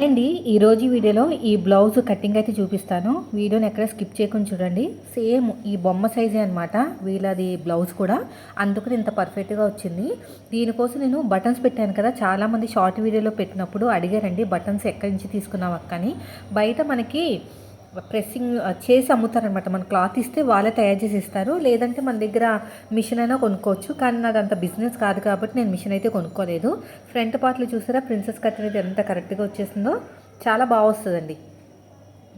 అండి ఈరోజు వీడియోలో ఈ బ్లౌజ్ కటింగ్ అయితే చూపిస్తాను. వీడియోని ఎక్కడ స్కిప్ చేయకుండా చూడండి. సేమ్ ఈ బొమ్మ సైజే అనమాట వీళ్ళది బ్లౌజ్ కూడా. అందుకని ఇంత పర్ఫెక్ట్గా వచ్చింది. దీనికోసం నేను బటన్స్ పెట్టాను కదా చాలామంది షార్ట్ వీడియోలో పెట్టినప్పుడు అడిగారండి బటన్స్ ఎక్కడి నుంచి తీసుకున్నావు అక్కని బయట మనకి ప్రెస్సింగ్ చేసి అమ్ముతారనమాట. మన క్లాత్ ఇస్తే వాళ్ళే తయారు చేసి ఇస్తారు. లేదంటే మన దగ్గర మిషన్ అయినా కొనుక్కోవచ్చు. కానీ నాది అంత బిజినెస్ కాదు కాబట్టి నేను మిషన్ అయితే కొనుక్కోలేదు. ఫ్రంట్ పార్ట్లు చూసారా? ప్రిన్సెస్ కట్ అనేది ఎంత కరెక్ట్గా వచ్చేసిందో. చాలా బాగా వస్తుందండి.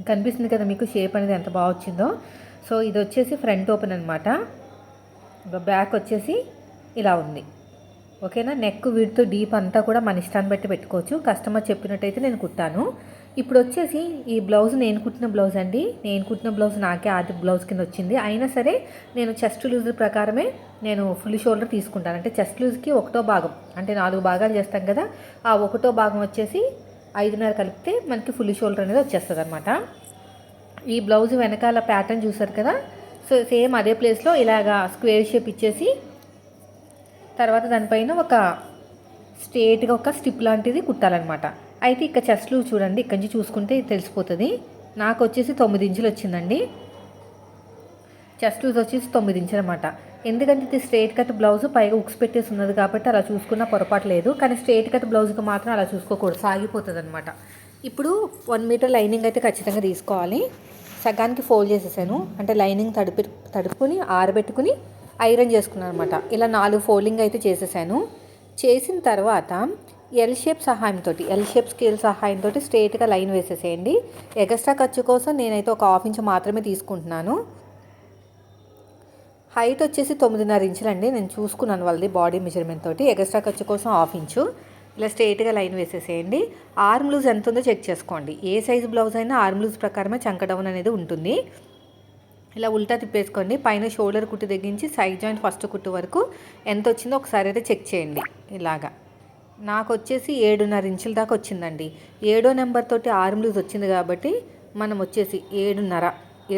కనిపిస్తుంది కదా మీకు షేప్ అనేది ఎంత బాగా వచ్చిందో. సో ఇది వచ్చేసి ఫ్రంట్ ఓపెన్ అనమాట. బ్యాక్ వచ్చేసి ఇలా ఉంది. ఓకేనా? నెక్ వీడితో డీప్ అంతా కూడా మన ఇష్టాన్ని బట్టి పెట్టుకోవచ్చు. కస్టమర్ చెప్పినట్టయితే నేను కుట్టాను. ఇప్పుడు వచ్చేసి ఈ బ్లౌజ్ నేను కుట్టిన బ్లౌజ్ అండి. నేను కుట్టిన బ్లౌజ్ నాకే ఆది బ్లౌజ్ కింద వచ్చింది. అయినా సరే నేను చెస్ట్ లూజ్ ప్రకారమే నేను ఫుల్ షోల్డర్ తీసుకుంటాను. అంటే చెస్ట్ లూజ్కి ఒకటో భాగం అంటే నాలుగు భాగాలు చేస్తాం కదా ఆ ఒకటో భాగం వచ్చేసి ఐదున్నర కలిపితే మనకి ఫుల్ షోల్డర్ అనేది వచ్చేస్తుంది అనమాట ఈ బ్లౌజ్ వెనకాల ప్యాటర్న్ చూసారు కదా? సో సేమ్ అదే ప్లేస్లో ఇలాగా స్క్వేర్ షేప్ ఇచ్చేసి తర్వాత దానిపైన ఒక స్ట్రేట్గా ఒక స్టిప్ లాంటిది కుట్టాలన్నమాట. అయితే ఇక్కడ చెస్ట్లు చూడండి ఇక్కడి నుంచి చూసుకుంటే తెలిసిపోతుంది. నాకు వచ్చేసి తొమ్మిది ఇంచులు వచ్చిందండి. చెస్ట్ లూజ్ వచ్చేసి తొమ్మిది ఇంచులు అనమాట ఎందుకంటే ఇది స్ట్రేట్ కట్ బ్లౌజ్ పైగా ఉక్స్ పెట్టేసి ఉన్నది కాబట్టి అలా చూసుకున్న పొరపాటు లేదు. కానీ స్ట్రేట్ కట్ బ్లౌజ్కి మాత్రం అలా చూసుకోకూడదు సాగిపోతుంది అనమాట ఇప్పుడు వన్ మీటర్ లైనింగ్ అయితే ఖచ్చితంగా తీసుకోవాలి. సగానికి ఫోల్డ్ చేసేసాను. అంటే లైనింగ్ తడిపి తడుపుకొని ఆరబెట్టుకుని ఐరన్ చేసుకున్నాను అనమాట ఇలా నాలుగు ఫోల్డింగ్ అయితే చేసేసాను. చేసిన తర్వాత ఎల్ షేప్ సహాయంతో ఎల్ షేప్ స్కేల్ సహాయంతో స్ట్రేట్గా లైన్ వేసేసేయండి. ఎక్స్ట్రా ఖర్చు కోసం నేనైతే ఒక హాఫ్ ఇంచ్ మాత్రమే తీసుకుంటున్నాను. హైట్ వచ్చేసి తొమ్మిదిన్నర ఇంచులండి. నేను చూసుకున్నాను వాళ్ళది బాడీ మెజర్మెంట్ తోటి. ఎక్స్ట్రా ఖర్చు కోసం హాఫ్ ఇంచు. ఇలా స్ట్రేట్గా లైన్ వేసేసేయండి. ఆర్మ్ లూజ్ ఎంత ఉందో చెక్ చేసుకోండి. ఏ సైజు బ్లౌజ్ అయినా ఆర్మ్ లూజ్ ప్రకారమే చంక డౌన్ అనేది ఉంటుంది. ఇలా ఉల్టా తిప్పేసుకోండి. పైన షోల్డర్ కుట్టు తగ్గించి సైడ్ జాయింట్ ఫస్ట్ కుట్టు వరకు ఎంత వచ్చిందో ఒకసారి అయితే చెక్ చేయండి. ఇలాగా. నాకు వచ్చేసి ఏడున్నర ఇంచుల దాకా వచ్చిందండి. ఏడో నెంబర్ తోటి ఆర్మ్ లూజ్ వచ్చింది కాబట్టి మనం వచ్చేసి ఏడున్నర.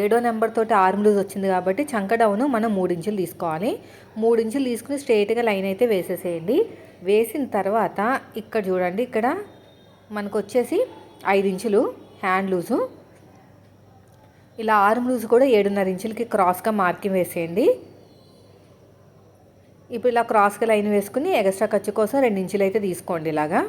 ఏడో నెంబర్ తోటి ఆర్మ్ లూజ్ వచ్చింది కాబట్టి చంకడౌను మనం మూడు ఇంచులు తీసుకోవాలి. మూడు ఇంచులు తీసుకుని స్ట్రైట్గా లైన్ అయితే వేసేసేయండి. వేసిన తర్వాత ఇక్కడ చూడండి ఇక్కడ మనకు వచ్చేసి ఐదు ఇంచులు హ్యాండ్ లూజు. ఇలా ఆర్మ్ లూజ్ కూడా ఏడున్నర ఇంచులకి క్రాస్గా మార్కింగ్ వేసేయండి. ఇప్పుడు ఇలా క్రాస్గా లైన్ వేసుకుని ఎక్స్ట్రా ఖర్చు కోసం రెండు ఇంచులు అయితే తీసుకోండి ఇలాగా.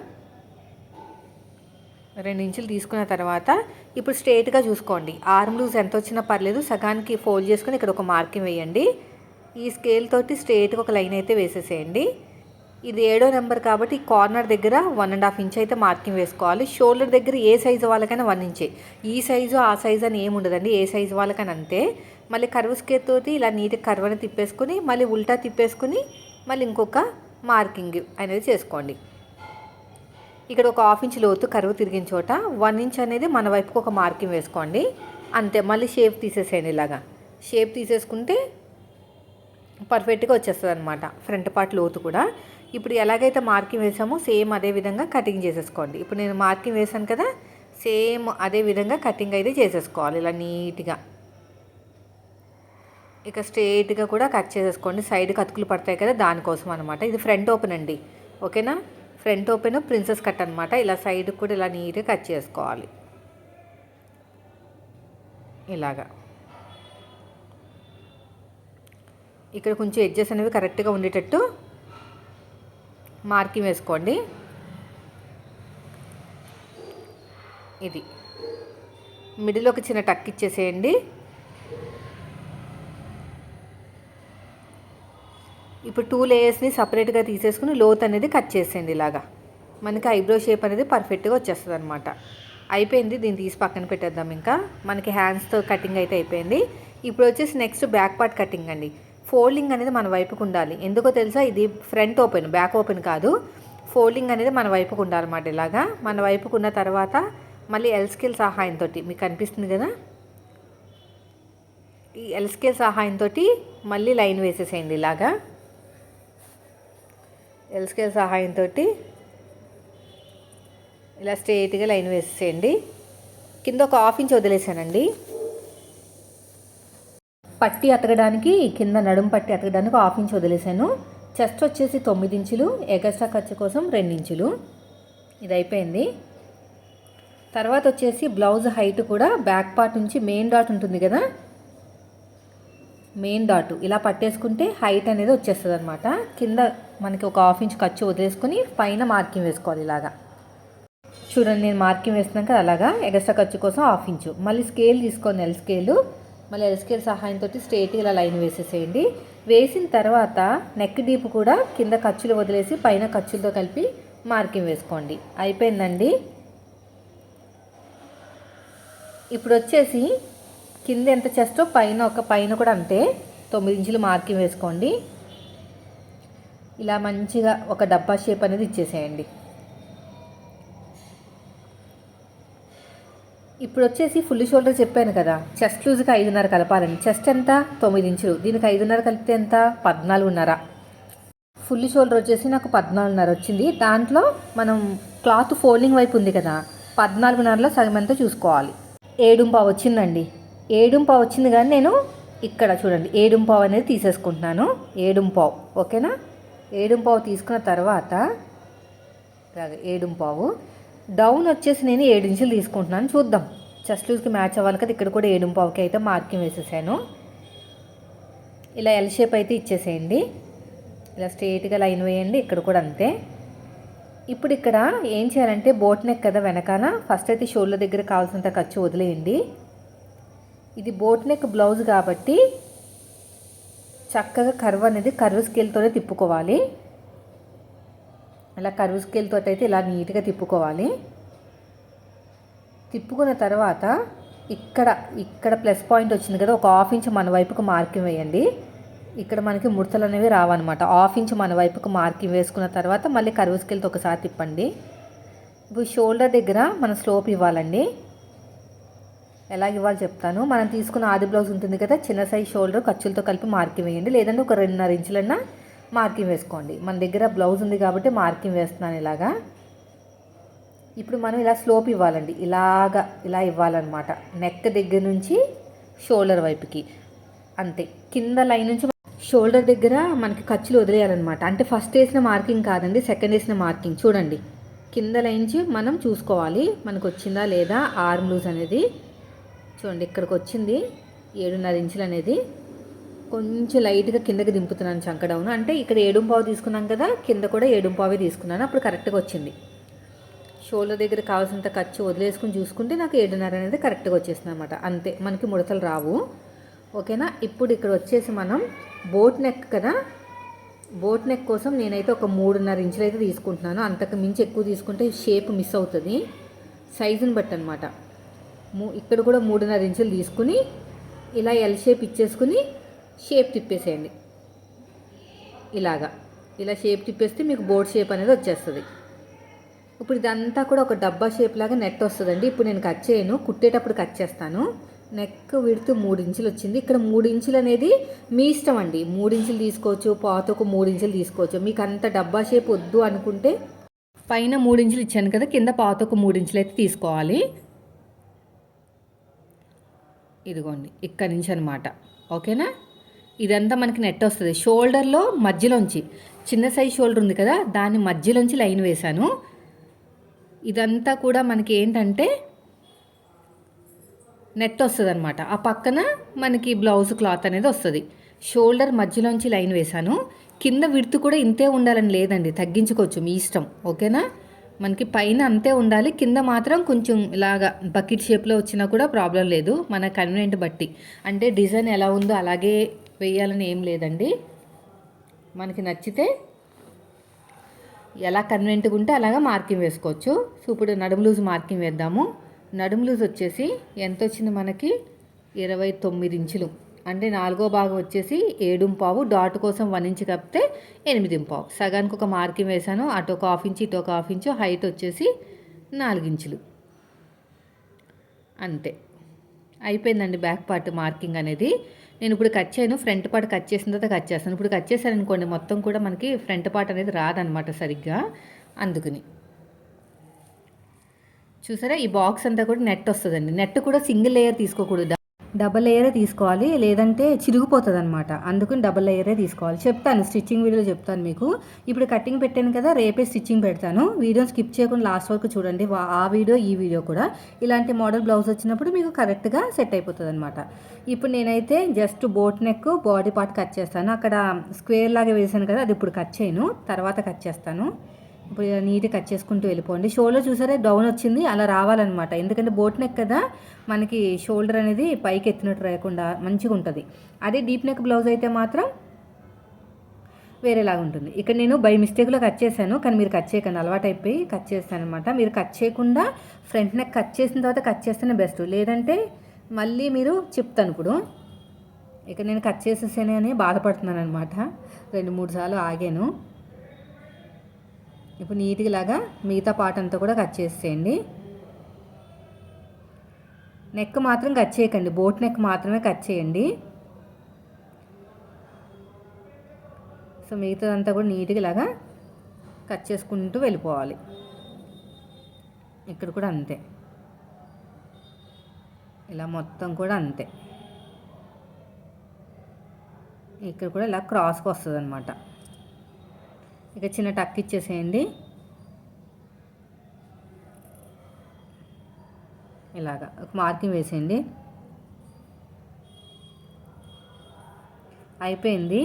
రెండు ఇంచులు తీసుకున్న తర్వాత ఇప్పుడు స్ట్రేట్గా చూసుకోండి. ఆర్మ్ లూజ్ ఎంత వచ్చినా పర్లేదు సగానికి ఫోల్డ్ చేసుకుని ఇక్కడ ఒక మార్కింగ్ వేయండి. ఈ స్కేల్ తోటి స్ట్రేట్గా ఒక లైన్ అయితే వేసేసేయండి. ఇది ఏడో నెంబర్ కాబట్టి కార్నర్ దగ్గర వన్ అండ్ హాఫ్ ఇంచ్ అయితే మార్కింగ్ వేసుకోవాలి. షోల్డర్ దగ్గర ఏ సైజు వాళ్ళకైనా వన్ ఇంచే. ఈ సైజు ఆ సైజు అని ఏమి ఉండదండి. ఏ సైజు వాళ్ళకైనా అంతే. మళ్ళీ కర్వ్ స్కేర్ తోటి ఇలా నీట్గా కర్వని తిప్పేసుకుని మళ్ళీ ఉల్టా తిప్పేసుకుని మళ్ళీ ఇంకొక మార్కింగ్ అనేది చేసుకోండి. ఇక్కడ ఒక హాఫ్ ఇంచ్ లోతు కరువు తిరిగిన చోట వన్ ఇంచ్ అనేది మన వైపుకి ఒక మార్కింగ్ వేసుకోండి. అంతే. మళ్ళీ షేప్ తీసేసేయండి ఇలాగా. షేప్ తీసేసుకుంటే పర్ఫెక్ట్గా వచ్చేస్తుంది అనమాట ఫ్రంట్ పార్ట్ లోతు కూడా. ఇప్పుడు ఎలాగైతే మార్కింగ్ వేసామో సేమ్ అదే విధంగా కటింగ్ చేసేసుకోండి. ఇప్పుడు నేను మార్కింగ్ వేసాను కదా సేమ్ అదే విధంగా కటింగ్ అయితే చేసేసుకోవాలి ఇలా నీట్గా. ఇక స్ట్రేట్గా కూడా కట్ చేసేసుకోండి. సైడ్ కతుకులు పడతాయి కదా దానికోసం అనమాట ఇది ఫ్రంట్ ఓపెన్ అండి. ఓకేనా? ఫ్రంట్ ఓపెన్ ప్రిన్సెస్ కట్ అనమాట ఇలా సైడ్ కూడా ఇలా నీట్గా కట్ చేసుకోవాలి. ఇలాగా. ఇక్కడ కొంచెం ఎడ్జెస్ అనేవి కరెక్ట్గా ఉండేటట్టు మార్కింగ్ వేసుకోండి. ఇది. మిడిల్ ఒక చిన్న టక్ ఇచ్చేసేయండి. ఇప్పుడు టూ లేయర్స్ని సపరేట్గా తీసేసుకుని లోత్ అనేది కట్ చేసేయండి ఇలాగా. మనకి ఐబ్రో షేప్ అనేది పర్ఫెక్ట్గా వచ్చేస్తుంది అనమాట అయిపోయింది దీన్ని తీసి పక్కన పెట్టేద్దాం ఇంకా. మనకి హ్యాండ్స్తో కటింగ్ అయితే అయిపోయింది. ఇప్పుడు వచ్చేసి నెక్స్ట్ బ్యాక్ పార్ట్ కటింగ్ అండి. ఫోల్డింగ్ అనేది మన వైపుకు ఉండాలి. ఎందుకో తెలుసా? ఇది ఫ్రంట్ ఓపెన్ బ్యాక్ ఓపెన్ కాదు. ఫోల్డింగ్ అనేది మన వైపుకు ఉండాలన్నమాట ఇలాగా. మన వైపుకు ఉన్న తర్వాత మళ్ళీ ఎల్ స్కేల్ సహాయంతో మీకు కనిపిస్తుంది కదా? ఈ ఎల్ స్కేల్ సహాయంతో మళ్ళీ లైన్ వేసేసేయండి ఇలాగా. ఎల్ స్కేల్ సహాయంతో ఇలా స్ట్రేట్గా లైన్ వేసేసేయండి. కింద ఒక హాఫ్ ఇంచ్ వదిలేసానండి. పట్టి అతకడానికి కింద నడుం పట్టి అతకడానికి హాఫ్ ఇంచ్ వదిలేసాను చెస్ట్ వచ్చేసి తొమ్మిది ఇంచులు ఎగస్ట్రా ఖర్చు కోసం రెండు ఇంచులు. ఇది అయిపోయింది. తర్వాత వచ్చేసి బ్లౌజ్ హైట్ కూడా బ్యాక్ పార్ట్ నుంచి మెయిన్ డాట్ ఉంటుంది కదా? Main dot. ఇలా పట్టేసుకుంటే హైట్ అనేది వచ్చేస్తుంది అనమాట కింద మనకి ఒక హాఫ్ ఇంచ్ ఖర్చు వదిలేసుకొని పైన మార్కింగ్ వేసుకోవాలి ఇలాగా. చూడండి నేను మార్కింగ్ వేసినాక అలాగా? ఎగస్ట్రా ఖర్చు కోసం హాఫ్ ఇంచు. మళ్ళీ స్కేల్ తీసుకోండి ఎల్ స్కేలు. మళ్ళీ ఎల్స్కేల్ సహాయంతో స్ట్రేట్ ఇలా లైన్ వేసేసేయండి. వేసిన తర్వాత నెక్ డీప్ కూడా కింద ఖర్చులు వదిలేసి పైన ఖర్చులతో కలిపి మార్కింగ్ వేసుకోండి. అయిపోయిందండి. ఇప్పుడు వచ్చేసి కింద ఎంత చెస్టో పైన ఒక పైన కూడా అంతే తొమ్మిది ఇంచులు మార్కింగ్ వేసుకోండి. ఇలా మంచిగా ఒక డబ్బా షేప్ అనేది ఇచ్చేసేయండి. ఇప్పుడు వచ్చేసి ఫుల్ షోల్డర్ చెప్పాను కదా చెస్ట్ లూజ్కి ఐదున్నర కలపాలని. చెస్ట్ ఎంత? తొమ్మిది ఇంచులు. దీనికి ఐదున్నర కలిపితే ఎంత? పద్నాలుగున్నర. ఫుల్ షోల్డర్ వచ్చేసి నాకు పద్నాలుగున్నర వచ్చింది. దాంట్లో మనం క్లాత్ ఫోల్డింగ్ వైపు ఉంది కదా పద్నాలుగున్నరలో సగం ఎంత చూసుకోవాలి? ఏడుంపావు వచ్చిందండి. ఏడుంపావు వచ్చింది కానీ నేను ఇక్కడ చూడండి ఏడుంపావు అనేది తీసేసుకుంటున్నాను. ఏడుంపావు ఓకేనా? ఏడుంపావు తీసుకున్న తర్వాత ఏడుంపావు డౌన్ వచ్చేసి నేను ఏడు ఇంచులు తీసుకుంటున్నాను. చూద్దాం. చెస్ట్ లూజ్కి మ్యాచ్ అవ్వాలి కదా ఇక్కడ కూడా ఏడు పావుకి అయితే మార్కింగ్ వేసేసాను. ఇలా ఎల్ షేప్ అయితే ఇచ్చేసేయండి. ఇలా స్ట్రేట్గా లైన్ వేయండి ఇక్కడ కూడా అంతే. ఇప్పుడు ఇక్కడ ఏం చేయాలంటే బోట్ నెక్ కదా వెనకాల ఫస్ట్ అయితే షోల్డర్ దగ్గర కావాల్సినంత ఖర్చు వదిలేయండి. ఇది బోట్ నెక్ బ్లౌజ్ కాబట్టి చక్కగా కర్వ్ అనేది కర్వ్ స్కేల్తోనే తిప్పుకోవాలి. ఇలా కర్వ్ అయితే ఇలా నీట్గా తిప్పుకోవాలి. తిప్పుకున్న తర్వాత ఇక్కడ ఇక్కడ ప్లస్ పాయింట్ వచ్చింది కదా ఒక హాఫ్ ఇంచ్ మన వైపుకు మార్కింగ్ వేయండి. ఇక్కడ మనకి ముడతలు అనేవి రావన్నమాట. హాఫ్ ఇంచ్ మన వైపుకు మార్కింగ్ వేసుకున్న తర్వాత మళ్ళీ కర్వ్ స్కేల్తో ఒకసారి తిప్పండి. ఇప్పుడు షోల్డర్ దగ్గర మనం స్లోప్ ఇవ్వాలండి. ఎలా ఇవ్వాలి చెప్తాను. మనం తీసుకున్న ఆది బ్లౌజ్ ఉంటుంది కదా చిన్న సైజ్ షోల్డర్ ఖర్చులతో కలిపి మార్కింగ్ వేయండి. లేదంటే ఒక రెండున్నర ఇంచులన్నా మార్కింగ్ వేసుకోండి. మన దగ్గర బ్లౌజ్ ఉంది కాబట్టి మార్కింగ్ వేస్తున్నాను ఇలాగా. ఇప్పుడు మనం ఇలా స్లోప్ ఇవ్వాలండి. ఇలాగా ఇలా ఇవ్వాలన్నమాట. నెక్ దగ్గర నుంచి షోల్డర్ వైపుకి. అంతే. కింద లైన్ నుంచి షోల్డర్ దగ్గర మనకి ఖర్చులు వదిలేయాలన్నమాట. అంటే ఫస్ట్ వేసిన మార్కింగ్ కాదండి సెకండ్ వేసిన మార్కింగ్ చూడండి. కింద లైన్ నుంచి మనం చూసుకోవాలి. మనకు వచ్చిందా లేదా? ఆర్మ్ లూజ్ అనేది. చూడండి ఇక్కడికి వచ్చింది. ఏడున్నర ఇంచులు అనేది. కొంచెం లైట్గా కిందకి దింపుతున్నాను చంకడౌన్ అంటే ఇక్కడ ఏడుంపావు తీసుకున్నాం కదా కింద కూడా ఏడుంపావే తీసుకున్నాను. అప్పుడు కరెక్ట్గా వచ్చింది. షోల్డర్ దగ్గర కావాల్సినంత ఖర్చు వదిలేసుకుని చూసుకుంటే నాకు ఏడున్నర అనేది కరెక్ట్గా వచ్చేసింది అనమాట అంతే మనకి ముడతలు రావు. ఓకేనా? ఇప్పుడు ఇక్కడ వచ్చేసి మనం బోట్ నెక్ కదా? బోట్ నెక్ కోసం నేనైతే ఒక మూడున్నర ఇంచులు అయితే తీసుకుంటున్నాను. అంతకు మించి ఎక్కువ తీసుకుంటే షేప్ మిస్ అవుతుంది. సైజుని బట్టి అనమాట ఇక్కడ కూడా మూడున్నర ఇంచులు తీసుకుని ఇలా ఎల్ షేప్ ఇచ్చేసుకుని షేప్ తిప్పేసేయండి. ఇలాగా. ఇలా షేప్ తిప్పేస్తే మీకు బోర్డ్ షేప్ అనేది వచ్చేస్తుంది. ఇప్పుడు ఇదంతా కూడా ఒక డబ్బా షేప్ లాగా నెట్ వస్తుందండి. ఇప్పుడు నేను కట్ చేయను. కుట్టేటప్పుడు కట్ చేస్తాను. నెక్ విడుతూ మూడు ఇంచులు వచ్చింది. ఇక్కడ మూడు ఇంచులు అనేది మీ ఇష్టం అండి. మూడు ఇంచులు తీసుకోవచ్చు పాతకు మూడు ఇంచులు తీసుకోవచ్చు. మీకు అంత డబ్బా షేప్ వద్దు అనుకుంటే పైన మూడు ఇంచులు ఇచ్చాను కదా కింద పాతకు మూడు ఇంచులు అయితే తీసుకోవాలి. ఇదిగోండి. ఇక్కడి నుంచి అనమాట ఓకేనా? ఇదంతా మనకి నెట్ వస్తుంది. షోల్డర్లో మధ్యలోంచి చిన్న సైజ్ షోల్డర్ ఉంది కదా దాని మధ్యలోంచి లైన్ వేశాను. ఇదంతా కూడా మనకి ఏంటంటే నెట్ వస్తుంది అనమాట ఆ పక్కన మనకి బ్లౌజ్ క్లాత్ అనేది వస్తుంది. షోల్డర్ మధ్యలోంచి లైన్ వేశాను. కింద విడుతు కూడా ఇంతే ఉండాలని లేదండి తగ్గించుకోవచ్చు మీ ఇష్టం. ఓకేనా? మనకి పైన అంతే ఉండాలి కింద మాత్రం కొంచెం ఇలాగా బకెట్ షేప్లో వచ్చినా కూడా ప్రాబ్లం లేదు మన కన్వీనియంట్ బట్టి. అంటే డిజైన్ ఎలా ఉందో అలాగే వేయాలని ఏం లేదండి. మనకి నచ్చితే ఎలా కన్వెంట్గా ఉంటే అలాగా మార్కింగ్ వేసుకోవచ్చు. సో ఇప్పుడు నడుము లూజ్ మార్కింగ్ వేద్దాము. నడుము లూజ్ వచ్చేసి ఎంత వచ్చింది మనకి? ఇరవై తొమ్మిది ఇంచులు. అంటే నాలుగో భాగం వచ్చేసి ఏడు పావు డాట్ కోసం వన్ ఇంచ్ కప్పితే ఎనిమిది పావు. సగానికి ఒక మార్కింగ్ వేసాను అటు ఒక హాఫ్ ఇంచ్ ఇటు ఒక హాఫ్ ఇంచు హైట్ వచ్చేసి నాలుగు ఇంచులు. అంతే. అయిపోయిందండి బ్యాక్ పార్ట్ మార్కింగ్ అనేది. నేను ఇప్పుడు కట్ చేయను ఫ్రంట్ పార్ట్ కట్ చేసిన తర్వాత కట్ చేస్తాను. ఇప్పుడు కట్ చేశాను అనుకోండి మొత్తం కూడా మనకి ఫ్రంట్ పార్ట్ అనేది రాదనమాట సరిగ్గా. అందుకని. చూసారా? ఈ బాక్స్ అంతా కూడా నెట్ వస్తుందండి. నెట్ కూడా సింగిల్ లేయర్ తీసుకోకూడదు. డబల్ లేయరే తీసుకోవాలి లేదంటే చిరిగిపోతుంది అనమాట అందుకని డబల్ లేయరే తీసుకోవాలి. చెప్తాను స్టిచ్చింగ్ వీడియోలో చెప్తాను మీకు. ఇప్పుడు కటింగ్ పెట్టాను కదా రేపే స్టిచ్చింగ్ పెడతాను. వీడియో స్కిప్ చేయకుండా లాస్ట్ వరకు చూడండి. వా- ఆ వీడియో ఈ వీడియో కూడా. ఇలాంటి మోడల్ బ్లౌజ్ వచ్చినప్పుడు మీకు కరెక్ట్గా సెట్ అయిపోతుంది అనమాట ఇప్పుడు నేనైతే just boat neck body part cut చేస్తాను. అక్కడ స్క్వేర్ లాగా వేసాను కదా అది ఇప్పుడు కట్ చేయను. తర్వాత కట్ చేస్తాను. ఇప్పుడు నీట్గా కట్ చేసుకుంటూ వెళ్ళిపోండి. షోల్డర్ చూసారే? డౌన్ వచ్చింది. అలా రావాలన్నమాట. ఎందుకంటే బోట్ నెక్ కదా మనకి షోల్డర్ అనేది పైకి ఎత్తినట్టు రాకుండా మంచిగా ఉంటుంది. అదే డీప్ నెక్ బ్లౌజ్ అయితే మాత్రం వేరేలాగా ఉంటుంది. ఇక్కడ నేను బై మిస్టేక్లో కట్ చేశాను కానీ మీరు కట్ చేయకండి. అలవాటు అయిపోయి కట్ చేస్తాను అనమాట మీరు కట్ చేయకుండా ఫ్రంట్ నెక్ కట్ చేసిన తర్వాత కట్ చేస్తేనే బెస్ట్. లేదంటే మళ్ళీ మీరు చెప్తాను ఇప్పుడు. ఇక నేను కట్ చేసేసానే అని బాధపడుతున్నాను అనమాట రెండు మూడు సార్లు ఆగాను. ఇప్పుడు నీట్గా లాగా మిగతా పార్ట్ అంతా కూడా కట్ చేసేయండి. నెక్ మాత్రం కట్ చేయకండి. బోట్ నెక్ మాత్రమే కట్ చేయండి. సో మిగతాదంతా కూడా నీట్గా కట్ చేసుకుంటూ వెళ్ళిపోవాలి. ఇక్కడ కూడా అంతే. ఇలా మొత్తం కూడా అంతే. ఇక్కడ కూడా ఇలా క్రాస్కి వస్తుంది అనమాట ఇక చిన్న టక్ ఇచ్చేసేయండి. ఇలాగా ఒక మార్కింగ్ వేసేయండి. అయిపోయింది.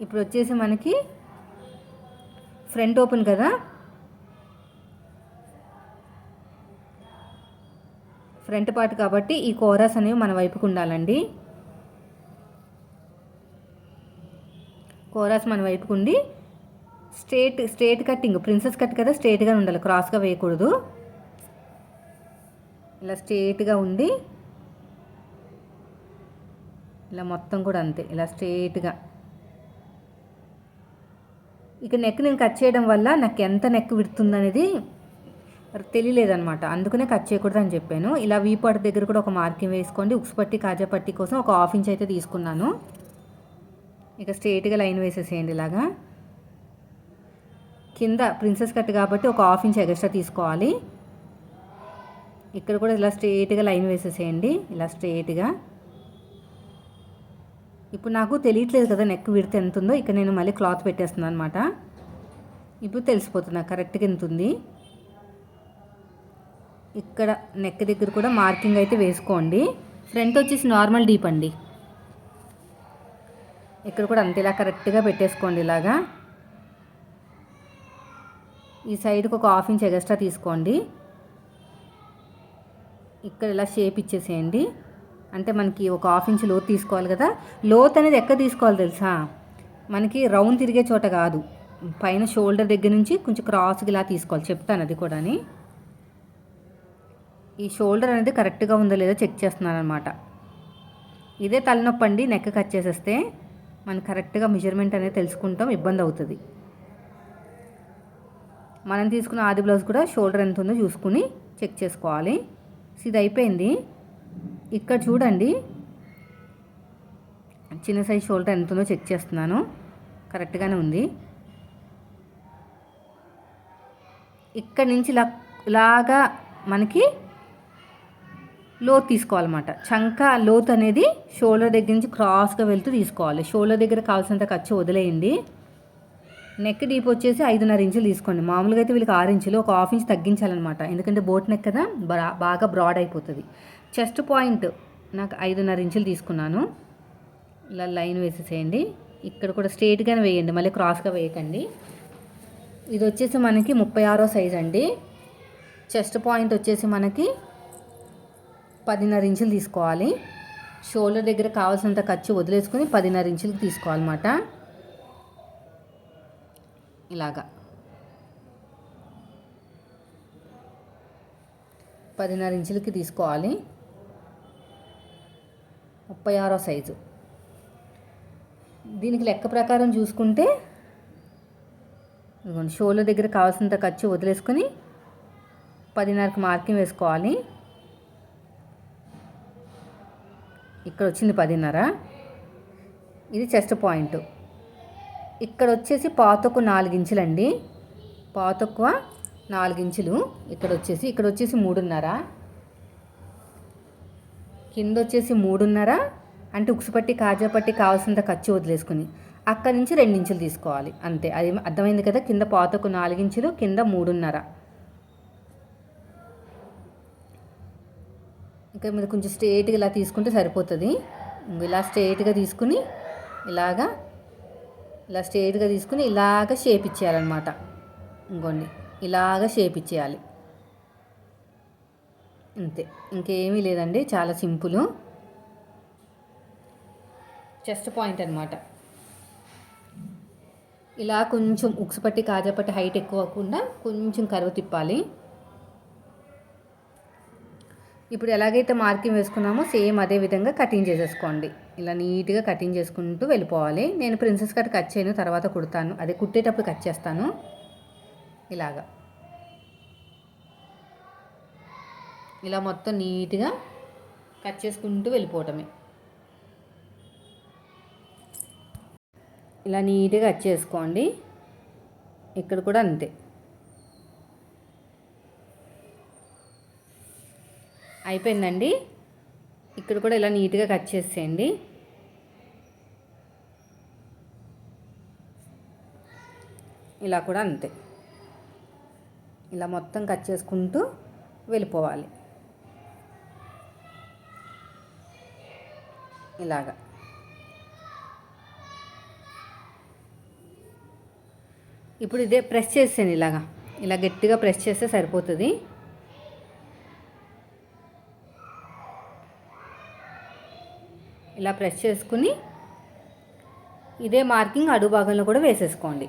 ఇప్పుడు వచ్చేసి మనకి ఫ్రంట్ ఓపెన్ కదా? ఫ్రంట్ పార్ట్ కాబట్టి ఈ కోరాస్ అనేవి మన వైపుకు ఉండాలండి. కోరాస్ మన వైపు ఉండి straight straight cutting princess cut కదా స్ట్రేట్గా ఉండాలి క్రాస్గా వేయకూడదు. ఇలా స్ట్రేట్గా ఉండి ఇలా మొత్తం కూడా అంతే ఇలా స్ట్రేట్గా. ఇక నెక్ నేను కట్ చేయడం వల్ల నాకు ఎంత నెక్ విడుతుందనేది తెలియలేదనమాట అందుకనే కట్ చేయకూడదు అని చెప్పాను. ఇలా వీపాటి దగ్గర కూడా ఒక మార్కింగ్ వేసుకోండి. ఉక్స్ పట్టి కాజా పట్టి కోసం ఒక హాఫ్ ఇంచ్ అయితే తీసుకున్నాను. ఇక స్ట్రేట్గా లైన్ వేసేసేయండి ఇలాగా. కింద ప్రిన్సెస్ కట్ కాబట్టి ఒక హాఫ్ ఇంచ్ ఎక్స్ట్రా తీసుకోవాలి. ఇక్కడ కూడా ఇలా స్ట్రేట్గా లైన్ వేసేసేయండి ఇలా స్ట్రేట్గా. ఇప్పుడు నాకు తెలియట్లేదు కదా నెక్ విడితే ఎంత ఉందో ఇక్కడ నేను మళ్ళీ క్లాత్ పెట్టేస్తున్నాను అనమాట ఇప్పుడు తెలిసిపోతుంది నాకు కరెక్ట్గా ఎంత ఉంది. ఇక్కడ నెక్ దగ్గర కూడా మార్కింగ్ అయితే వేసుకోండి. ఫ్రంట్ వచ్చేసి నార్మల్ డీప్ అండి. ఇక్కడ కూడా అంతే ఇలా కరెక్ట్గా పెట్టేసుకోండి ఇలాగా. ఈ సైడ్కి ఒక హాఫ్ ఇంచ్ ఎక్స్ట్రా తీసుకోండి. ఇక్కడ ఇలా షేప్ ఇచ్చేసేయండి. అంటే మనకి ఒక హాఫ్ ఇంచ్ లోతు తీసుకోవాలి కదా. లోత్ అనేది ఎక్కడ తీసుకోవాలి తెలుసా? మనకి రౌండ్ తిరిగే చోట కాదు. పైన షోల్డర్ దగ్గర నుంచి కొంచెం క్రాస్గా ఇలా తీసుకోవాలి. చెప్తాను అది కూడా ఈ షోల్డర్ అనేది కరెక్ట్గా ఉందో లేదో చెక్ చేస్తున్నాను అనమాట ఇదే తలనొప్పి అండి నెక్ కట్ చేసేస్తే మనం కరెక్ట్గా మెజర్మెంట్ అనేది తెలుసుకుంటాం ఇబ్బంది అవుతుంది. మనం తీసుకున్న ఆది బ్లౌజ్ కూడా షోల్డర్ ఎంత ఉందో చూసుకుని చెక్ చేసుకోవాలి. ఇది అయిపోయింది. ఇక్కడ చూడండి. చిన్న సైజ్ షోల్డర్ ఎంత ఉందో చెక్ చేస్తున్నాను. కరెక్ట్గానే ఉంది. ఇక్కడ నుంచి ఇలా ఇలాగా మనకి లోతు తీసుకోవాలన్నమాట. చంక లోతు అనేది షోల్డర్ దగ్గర నుంచి క్రాస్గా వెళ్తూ తీసుకోవాలి. షోల్డర్ దగ్గర కావాల్సినంత ఖర్చు వదిలేయండి. నెక్ డీప్ వచ్చేసి ఐదున్నర ఇంచులు తీసుకోండి. మామూలుగా అయితే వీళ్ళకి ఆరు ఇంచులు ఒక హాఫ్ ఇంచ్ తగ్గించాలన్నమాట. ఎందుకంటే బోట్ నెక్ కదా బాగా బ్రాడ్ అయిపోతుంది. చెస్ట్ పాయింట్ నాకు ఐదున్నర ఇంచులు తీసుకున్నాను. ఇలా లైన్ వేసేసేయండి. ఇక్కడ కూడా స్ట్రేట్గానే వేయండి మళ్ళీ క్రాస్గా వేయకండి. ఇది వచ్చేసి మనకి ముప్పై ఆరో సైజ్ అండి. చెస్ట్ పాయింట్ వచ్చేసి మనకి పదిన్నర ఇంచులు తీసుకోవాలి. షోల్డర్ దగ్గర కావాల్సినంత ఖర్చు వదిలేసుకుని పదిన్నర ఇంచులకు తీసుకోవాలన్నమాట. ఇలాగా. పదిన్నర ఇంచులకి తీసుకోవాలి. ముప్పై ఆరో సైజు. దీనికి లెక్క ప్రకారం చూసుకుంటే ఇదిగోండి షోల్డర్ దగ్గర కావాల్సినంత ఖర్చు వదిలేసుకొని పదిన్నరకు మార్కింగ్ వేసుకోవాలి. ఇక్కడ వచ్చింది పదిన్నర. ఇది చెస్ట్ పాయింట్. ఇక్కడ వచ్చేసి పాతొక్కు నాలుగించులండి. పాతొక్కువ నాలుగు ఇక్కడ వచ్చేసి ఇక్కడ వచ్చేసి మూడున్నర. కింద వచ్చేసి మూడున్నర. అంటే ఉక్సుపట్టి కాజాపట్టి కావాల్సినంత ఖర్చు వదిలేసుకుని అక్కడి నుంచి రెండించులు తీసుకోవాలి. అంతే. అది అర్థమైంది కదా? కింద పాతకు నాలుగించులు కింద మూడున్నర. ఇంకా మీరు కొంచెం స్ట్రేట్గా ఇలా తీసుకుంటే సరిపోతుంది. ఇలా స్ట్రేట్గా తీసుకుని ఇలాగా ఇలా స్ట్రేట్గా తీసుకుని ఇలాగ షేప్ ఇచ్చేయాలన్నమాట. ఇంకోండి ఇలాగ షేప్ ఇచ్చేయాలి. అంతే ఇంకేమీ లేదండి చాలా సింపుల్. చెస్ట్ పాయింట్ అనమాట ఇలా కొంచెం ఉక్సు పట్టి కాజాపట్టి హైట్ ఎక్కువ అవ్వకుండా కొంచెం కరువు తిప్పాలి. ఇప్పుడు ఎలాగైతే మార్కింగ్ వేసుకున్నామో సేమ్ అదే విధంగా కటింగ్ చేసేసుకోండి. ఇలా నీట్గా కటింగ్ చేసుకుంటూ వెళ్ళిపోవాలి. నేను ప్రిన్సెస్ కట్ కట్ చేయను తర్వాత కుడతాను. అదే కుట్టేటప్పుడు కట్ చేస్తాను. ఇలాగా. ఇలా మొత్తం నీట్గా కట్ చేసుకుంటూ వెళ్ళిపోవటమే. ఇలా నీట్గా కట్ చేసుకోండి. ఇక్కడ కూడా అంతే. అయిపోయిందండి. ఇక్కడ కూడా ఇలా నీట్గా కట్ చేసేయండి. ఇలా కూడా అంతే. ఇలా మొత్తం కట్ చేసుకుంటూ వెళ్ళిపోవాలి. ఇలాగా. ఇప్పుడు ఇదే ప్రెస్ చేసాను ఇలాగా. ఇలా గట్టిగా ప్రెస్ చేస్తే సరిపోతుంది. ఇలా ప్రెస్ చేసుకుని ఇదే మార్కింగ్ అడుగు భాగంలో కూడా వేసేసుకోండి.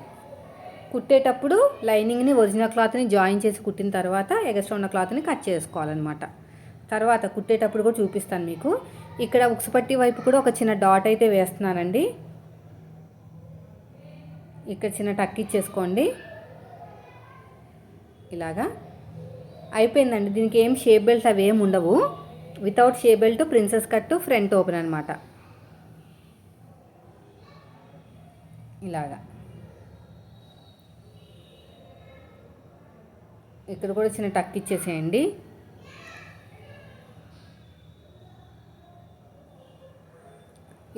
కుట్టేటప్పుడు లైనింగ్ని ఒరిజినల్ క్లాత్ని జాయిన్ చేసి కుట్టిన తర్వాత ఎగస్ట్రా ఉన్న క్లాత్ని కట్ చేసుకోవాలన్నమాట. తర్వాత కుట్టేటప్పుడు కూడా చూపిస్తాను మీకు. ఇక్కడ ఉక్సుపట్టి వైపు కూడా ఒక చిన్న డాట్ అయితే వేస్తున్నానండి. ఇక్కడ చిన్న టక్ ఇచ్చేసుకోండి. ఇలాగా. అయిపోయిందండి. దీనికి ఏం షేప్ బెల్ట్ అవి ఏమి ఉండవు. Without shape belt princess cut front open అనమాట ఇలాగా. ఇక్కడ కూడా చిన్న టక్ ఇచ్చేసేయండి.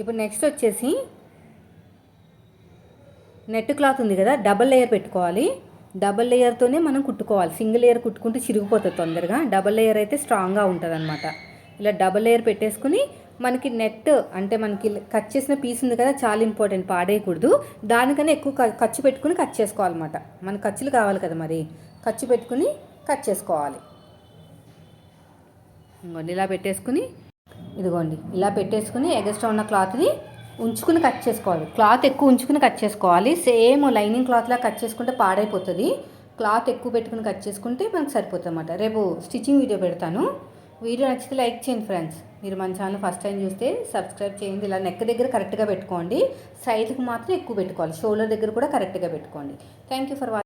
ఇప్పుడు నెక్స్ట్ వచ్చేసి నెట్ క్లాత్ ఉంది కదా డబల్ లేయర్ పెట్టుకోవాలి. డబల్ లేయర్తోనే మనం కుట్టుకోవాలి. సింగిల్ లేయర్ కుట్టుకుంటే చిరిగిపోతుంది తొందరగా. డబల్ లేయర్ అయితే స్ట్రాంగ్గా ఉంటుంది అనమాట ఇలా డబల్ లేయర్ పెట్టేసుకుని మనకి నెట్ అంటే మనకి కట్ చేసిన పీస్ ఉంది కదా చాలా ఇంపార్టెంట్ పాడేయకూడదు. దానికన్నా ఎక్కువ ఖర్చు పెట్టుకుని కట్ చేసుకోవాలన్నమాట. మన ఖర్చులు కావాలి కదా మరి. ఖర్చు పెట్టుకుని కట్ చేసుకోవాలి. ఇంకోండి ఇలా పెట్టేసుకుని ఇదిగోండి ఇలా పెట్టేసుకుని ఎగస్ట్రా ఉన్న క్లాత్ని ఉంచుకుని కట్ చేసుకోవాలి. క్లాత్ ఎక్కువ ఉంచుకుని కట్ చేసుకోవాలి. సేమ్ లైనింగ్ క్లాత్లా కట్ చేసుకుంటే పాడైపోతుంది. క్లాత్ ఎక్కువ పెట్టుకుని కట్ చేసుకుంటే మనకు సరిపోతుంది అన్నమాట రేపు స్టిచ్చింగ్ వీడియో పెడతాను. వీడియో నచ్చితే లైక్ చేయండి ఫ్రెండ్స్. మీరు మన ఛానల్ ఫస్ట్ టైం చూస్తే సబ్స్క్రైబ్ చేయండి. ఇలా నెక్ దగ్గర కరెక్ట్గా పెట్టుకోండి. సైజుకు మాత్రం ఎక్కువ పెట్టుకోవాలి. షోల్డర్ దగ్గర కూడా కరెక్ట్గా పెట్టుకోండి. Thank you for watching